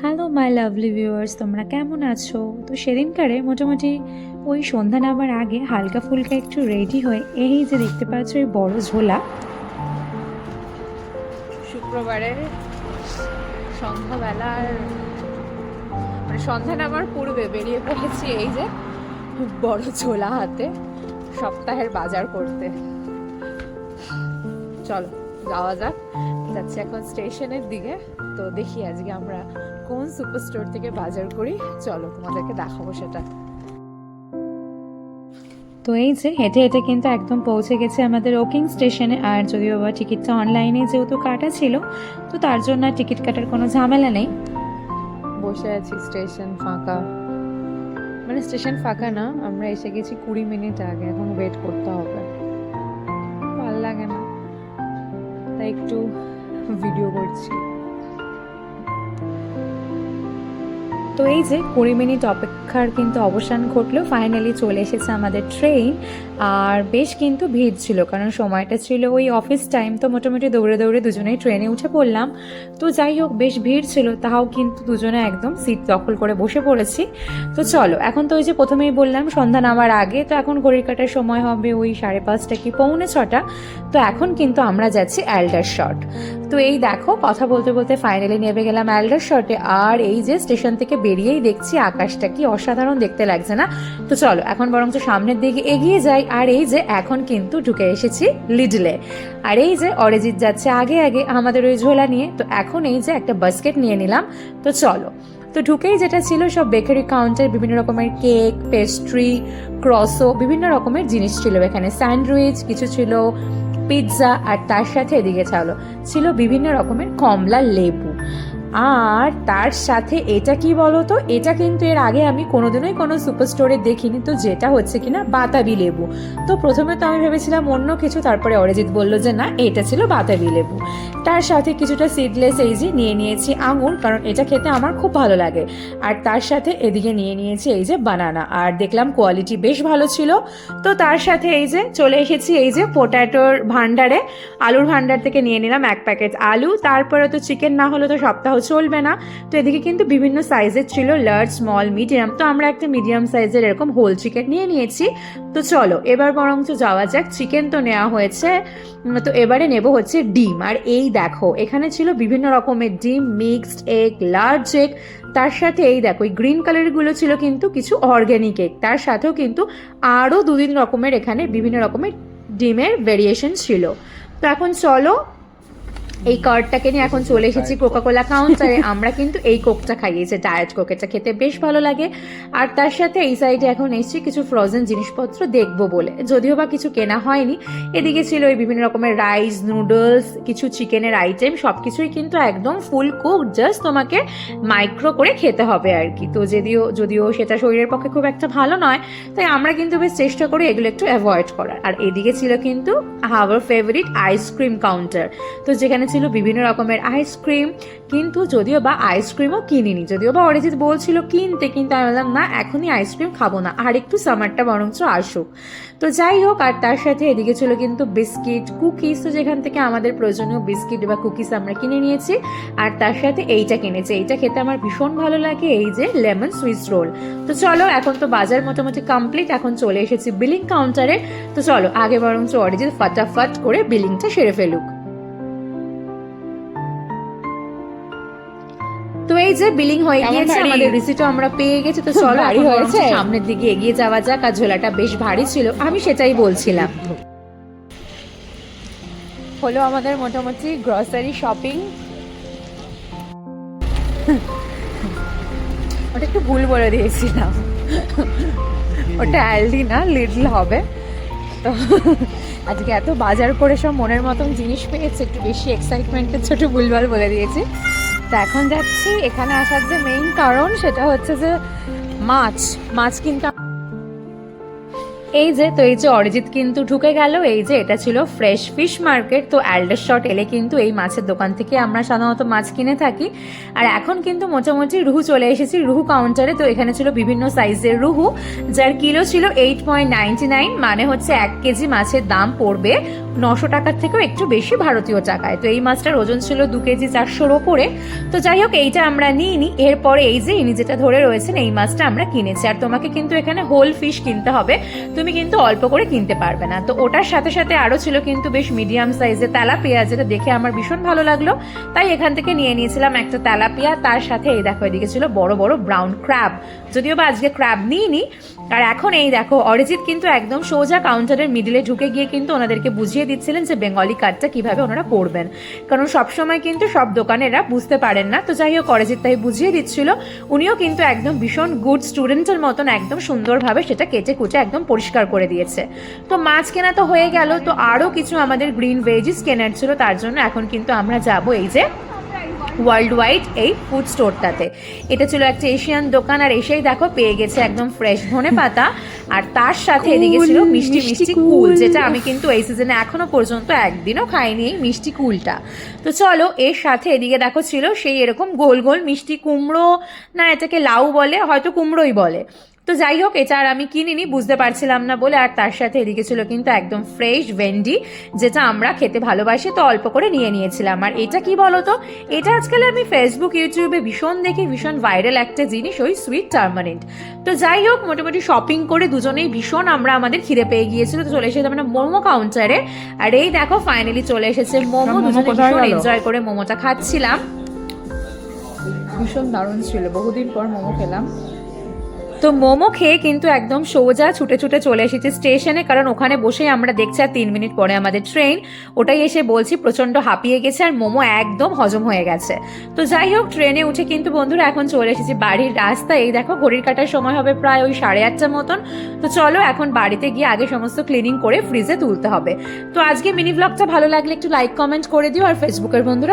Hello my lovely viewers তোমরা কেমন আছো? তো সেদিনকারে মোটামুটি ওই সন্ধ্যা নামার আগে হালকা ফুলকা একটু রেডি হয়ে এই যে দেখতে পাচ্ছ এই বড় ঝোলা। শুক্রবারের সন্ধ্যাবেলার মানে সন্ধ্যা নামার পূর্বে বেরিয়ে পড়েছি এই যে বড় ঝোলা হাতে সপ্তাহের বাজার করতে। চলো। যাওয়া যাক। যাচ্ছি এখন স্টেশনের দিকে। তো দেখি আজকে আমরা কোন সুপার স্টোর থেকে বাজার করি। চলো তোমাদেরকে দেখাবো সেটা। তো এই যে হেঁটে হেঁটে কিন্তু একদম পৌঁছে গেছে আমাদের ওকিং স্টেশনে। আর যদিও বা টিকিটটা অনলাইনে যেহেতু কাটা ছিল, তো তার জন্য টিকিট কাটার কোনো ঝামেলা নেই। বসে আছি স্টেশন ফাঁকা। মানে স্টেশন ফাঁকা না, আমরা এসে গেছি কুড়ি মিনিট আগে। এখন ওয়েট করতে হবে। ভালো লাগে না। তাই একটু ভিডিও করছি। তো এই যে কুড়ি মিনিট অপেক্ষার কিন্তু অবসান ঘটলো ফাইনালি চলে এসেছে আমাদের ট্রেন আর বেশ কিন্তু ভিড় ছিল, কারণ সময়টা ছিল ওই অফিস টাইম তো মোটামুটি দৌড়ে দৌড়ে দুজনেই ট্রেনে উঠে পড়লাম। তো যাই হোক, বেশ ভিড় ছিল, তাও কিন্তু দুজনে একদম সিট দখল করে বসে পড়েছি। তো চলো, এখন তো ওই যে প্রথমেই বললাম, সন্ধ্যা নামার আগে, তো এখন ঘড়ির কাটার সময় হবে ওই সাড়ে পাঁচটা কি পৌনে ছটা, তো এখন কিন্তু আমরা যাচ্ছি অ্যাল্ডার শট তো এই দেখো, কথা বলতে বলতে ফাইনালি নেমে গেলাম অ্যাল্ডার শটে আর এই যে স্টেশন থেকে বেরিয়েই দেখছি আকাশটা কি অসাধারণ দেখতে লাগছে না। তো চলো, এখন বরঞ্চ সামনের দিকে এগিয়ে যাই। আর এই যে এখন কিন্তু ঢুকে এসেছি লিডলে। আর এই যে অরিজিৎ যাচ্ছে আগে আগে আমাদের ওই ঝোলা নিয়ে। তো এখন এই যে একটা বাস্কেট নিয়ে নিলাম। তো চলো, তো ঢুকেই যেটা ছিল সব বেকারি কাউন্টার, বিভিন্ন রকমের কেক, পেস্ট্রি ক্রসো বিভিন্ন রকমের জিনিস ছিল এখানে। স্যান্ডউইচ, কিছু ছিল, পিৎজা, আর তার সাথে এদিকে চালো, ছিল বিভিন্ন রকমের কমলা লেবু। আর তার সাথে এটা কি বলতো? এটা কিন্তু এর আগে আমি কোনোদিনই কোনো সুপার স্টোরে দেখিনি। তো যেটা হচ্ছে কিনা? বাতাবি লেবু। তো প্রথমে তো আমি ভেবেছিলাম অন্য কিছু, তারপরে অরিজিৎ বলল যে, না, এটা ছিল বাতাবি লেবু। তার সাথে কিছুটা সিডলেস এই যে নিয়ে নিয়েছি আঙুর, কারণ এটা খেতে আমার খুব ভালো লাগে। আর তার সাথে এদিকে নিয়ে নিয়েছি এই যে বানানা আর দেখলাম কোয়ালিটি বেশ ভালো ছিল। তো তার সাথে এই যে চলে এসেছি এই যে পোট্যাটোর ভান্ডারে আলুর ভান্ডার থেকে নিয়ে নিলাম এক প্যাকেট আলু। তারপরে তো চিকেন না হলে তো সপ্তাহ চলবে না। তো এদিকে কিন্তু বিভিন্ন সাইজের ছিল লার্জ স্মল মিডিয়াম তো আমরা একটা মিডিয়াম সাইজের এরকম হোল চিকেন নিয়ে নিয়েছি। তো চলো, এবার বরঞ্চ যাওয়া যাক। চিকেন তো নেওয়া হয়েছে। তো এবারে নেব হচ্ছে ডিম। আর এই দেখো, এখানে ছিল বিভিন্ন রকমের ডিম মিক্সড এগ লার্জ এগ তার সাথে এই দেখো, এই গ্রিন কালারগুলো ছিল কিন্তু কিছু অর্গ্যানিক এগ তার সাথেও কিন্তু আরও দু তিন রকমের এখানে বিভিন্ন রকমের ডিমের ভেরিয়েশন ছিল। তো এখন চলো এই কার্ডটাকে নিয়ে এখন চলে এসেছি কোকাকোলা কাউন্টারে আমরা কিন্তু এই কোকটা খাইয়েছি ডায়েট কোক এটা খেতে বেশ ভালো লাগে। আর তার সাথে এই সাইডে এখন এসেছি কিছু ফ্রোজেন জিনিসপত্র দেখব বলে। যদিও বা কিছু কেনা হয়নি। এদিকে ছিল ওই বিভিন্ন রকমের রাইস নুডলস কিছু চিকেনের আইটেম সব কিছুই কিন্তু একদম ফুল কুক জাস্ট তোমাকে মাইক্রো করে খেতে হবে আর কি। তো যদিও যদিও সেটা শরীরের পক্ষে খুব একটা ভালো নয় তাই আমরা কিন্তু বেশ চেষ্টা করি এগুলো একটু অ্যাভয়েড করার। আর এদিকে ছিল কিন্তু আওয়ার ফেভারিট আইসক্রিম কাউন্টার তো যেখানে ছিল বিভিন্ন রকমের আইসক্রিম কিন্তু যদিও বা আইসক্রিমও কিনিনি। যদিও বা অরিজিৎ বলছিল কিনতে, কিন্তু আমি বললাম, না, এখনই আইসক্রিম খাব না। আর একটু সামারটা বরঞ্চ আসুক। তো যাই হোক, আর তার সাথে এদিকে ছিল কিন্তু বিস্কিট কুকিজ তো যেখান থেকে আমাদের প্রয়োজনীয় বিস্কিট বা কুকিজ আমরা কিনে নিয়েছি। আর তার সাথে এইটা কিনেছি। এইটা খেতে আমার ভীষণ ভালো লাগে, এই যে লেমন সুইস রোল তো চলো, এখন তো বাজার মোটামুটি কমপ্লিট এখন চলে এসেছি বিলিং কাউন্টারে তো চলো, আগে বরঞ্চ অরিজিৎ ফাটাফাট করে বিলিংটা সেরে ফেলুক। তো এই যে বিলিং হয়ে গিয়েছে আমাদের রিসিটও আমরা পেয়ে গেছি তো চলো বরঞ্চ হয়েছে? সামনের দিকে এগিয়ে যাওয়া যাক আর ঝোলাটা বেশ ভারী ছিল আমি সেটাই বলছিলাম। হলো আমাদের মোটামুটি গ্রসারি শপিং ওটা একটু ভুল বলে দিয়েছিলাম। ওটা অ্যালডি না লিডল হবে। তো আজকে এত বাজার করে সব মনের মতন জিনিস পেয়েছে একটু বেশি এক্সাইটমেন্টের ছোট ভুলভাল বলে দিয়েছি। এখন যাচ্ছি। এখানে আসার যে মেইন কারণ সেটা হচ্ছে যে মাছ মাছ কিন্তু এই যে, তো এই যে অরিজিৎ কিন্তু ঢুকে গেল, এই যে এটা ছিল ফ্রেশ ফিশ মার্কেট তো অ্যাল্ডার শট এলে কিন্তু এই মাছের দোকান থেকে আমরা সাধারণত মাছ কিনে থাকি। আর এখন কিন্তু মোটামুটি রুহু চলে এসেছি, রুহু কাউন্টারে তো এখানে ছিল বিভিন্ন সাইজের রুহু, যার কিলো ছিল এইট পয়েন্ট নাইনটি নাইন মানে হচ্ছে এক কেজি মাছের দাম পড়বে নশো টাকার থেকেও একটু বেশি ভারতীয় টাকায়। তো এই মাছটার ওজন ছিল দু কেজি চারশোর ওপরে। তো যাই হোক, এইটা আমরা নিইনি এরপরে এই যে ইনি যেটা ধরে রয়েছেন, এই মাছটা আমরা কিনেছি। আর তোমাকে কিন্তু এখানে হোল ফিশ কিনতে হবে। তুমি কিন্তু অল্প করে কিনতে পারবে না। তো ওটার সাথে সাথে আরও ছিল কিন্তু বেশ মিডিয়াম সাইজের তেলাপিয়া, যেটা দেখে আমার ভীষণ ভালো লাগল। তাই এখান থেকে নিয়ে নিয়েছিলাম একটা তেলাপিয়া। তার সাথে এই দেখো, এদিকে ছিল বড় বড় ব্রাউন ক্র্যাব যদিও বা আজকে ক্র্যাব নিইনি, আর এখন এই দেখো, অরিজিৎ কিন্তু একদম সোজা কাউন্টারের মিডিলে ঢুকে গিয়ে কিন্তু ওনাদেরকে বুঝিয়ে দিচ্ছিলেন যে বেঙ্গলি কার্ডটা কীভাবে ওনারা করবেন। কারণ সবসময় কিন্তু সব দোকানেরা বুঝতে পারেন না। তো যাই হোক, অরিজিৎ তাই বুঝিয়ে দিচ্ছিল। উনিও কিন্তু একদম ভীষণ গুড স্টুডেন্টের মতন একদম সুন্দরভাবে সেটা কেটে কুচে একদম পরিষ্কার করে দিয়েছে। তো মাছ কেনা তো হয়ে গেল তো আরও কিছু আমাদের গ্রিন ভেজিস কেনার ছিল তার জন্য এখন কিন্তু আমরা যাব এই যে ওয়ার্ল্ড ওয়াইড এই ফুড স্টোরটাতে এটা ছিল একটা এশিয়ান দোকান আর এসেই দেখো পেয়ে গেছে একদম ফ্রেশ ধনে পাতা আর তার সাথে এদিকে ছিল মিষ্টি মিষ্টি কুল। যেটা আমি কিন্তু এই সিজনে এখনও পর্যন্ত একদিনও খাইনি এই মিষ্টি কুলটা। তো চলো এর সাথে এদিকে দেখো ছিল সেই এরকম গোল গোল মিষ্টি কুমড়ো না এটাকে লাউ বলে হয়তো কুমড়োই বলে। তো যাই হোক এটা আর আমি কিনিনি বুঝতে পারছিলাম না বলে আর তার সাথে এদিকে ছিল কিন্তু একদম ফ্রেশ ভেন্ডি যেটা আমরা খেতে ভালোবাসি তো অল্প করে নিয়ে নিয়েছিলাম। আর এটা কি বলতো? এটা আজকাল আমি ফেসবুক ইউটিউবে ভীষণ দেখি ভীষণ ভাইরাল একটা জিনিস ওই সুইট টার্মানেন্ট তো যাই হোক মোটামুটি শপিং করে দুজনেই ভীষণ আমরা আমাদের খিদে পেয়ে গিয়েছিল তো চলে এসেছে আমরা মোমো কাউন্টারে আর এই দেখো ফাইনালি চলে এসেছে মোমো মোমো দুজনে ভীষণ এনজয় করে মোমোটা খাচ্ছিলাম। ভীষণ দারুণ ছিল বহুদিন পর মোমো খেলাম। তো মোমো খেয়ে কিন্তু একদম সোজা ছুটে ছুটে চলে এসেছি স্টেশনে, কারণ ওখানে বসে আমরা দেখছি আর তিন মিনিট পরে আমাদের ট্রেন ওটাই এসে বলছি প্রচণ্ড হাঁপিয়ে গেছে আর মোমো একদম হজম হয়ে গেছে। তো যাই হোক ট্রেনে উঠে কিন্তু বন্ধুরা এখন চলে এসেছি বাড়ির রাস্তা এই দেখো, ঘড়ির কাটার সময় হবে প্রায় ওই সাড়ে আটটার মতন। তো চলো এখন বাড়িতে গিয়ে আগে সমস্ত ক্লিনিং করে ফ্রিজে তুলতে হবে। তো আজকে মিনি ব্লগটা ভালো লাগলে একটু লাইক কমেন্ট করে দিও আর ফেসবুকের বন্ধুরা